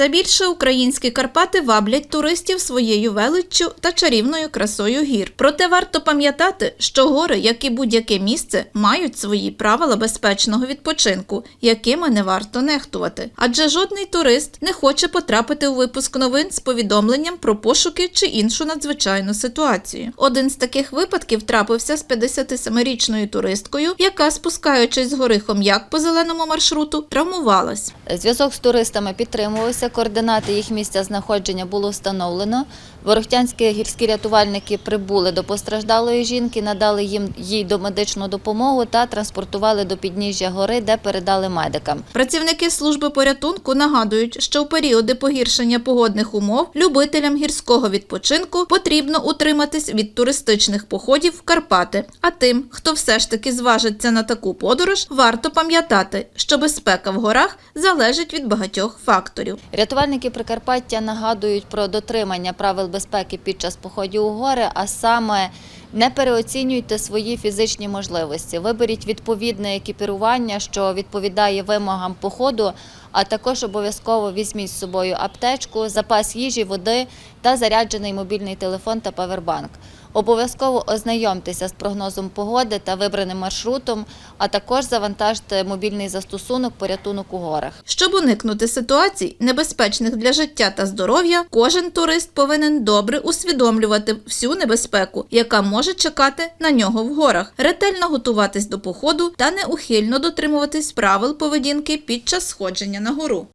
Все більше українські Карпати ваблять туристів своєю величчю та чарівною красою гір. Проте варто пам'ятати, що гори, як і будь-яке місце, мають свої правила безпечного відпочинку, якими не варто нехтувати. Адже жодний турист не хоче потрапити у випуск новин з повідомленням про пошуки чи іншу надзвичайну ситуацію. Один з таких випадків трапився з 57-річною туристкою, яка, спускаючись з гори Хом'як по зеленому маршруту, травмувалась. Зв'язок з туристами підтримувався, координати їх місця знаходження було встановлено. Ворохтянські гірські рятувальники прибули до постраждалої жінки, надали їм їй домедичну допомогу та транспортували до підніжжя гори, де передали медикам. Працівники служби порятунку нагадують, що в періоди погіршення погодних умов любителям гірського відпочинку потрібно утриматись від туристичних походів в Карпати. А тим, хто все ж таки зважиться на таку подорож, варто пам'ятати, що безпека в горах залежить від багатьох факторів. Рятувальники Прикарпаття нагадують про дотримання правил безпеки під час походів у гори, а саме не переоцінюйте свої фізичні можливості. Виберіть відповідне екіпірування, що відповідає вимогам походу, а також обов'язково візьміть з собою аптечку, запас їжі, води та заряджений мобільний телефон та павербанк. Обов'язково ознайомтеся з прогнозом погоди та вибраним маршрутом, а також завантажте мобільний застосунок порятунок у горах. Щоб уникнути ситуацій, небезпечних для життя та здоров'я, кожен турист повинен добре усвідомлювати всю небезпеку, яка може чекати на нього в горах, ретельно готуватись до походу та неухильно дотримуватись правил поведінки під час сходження на гору.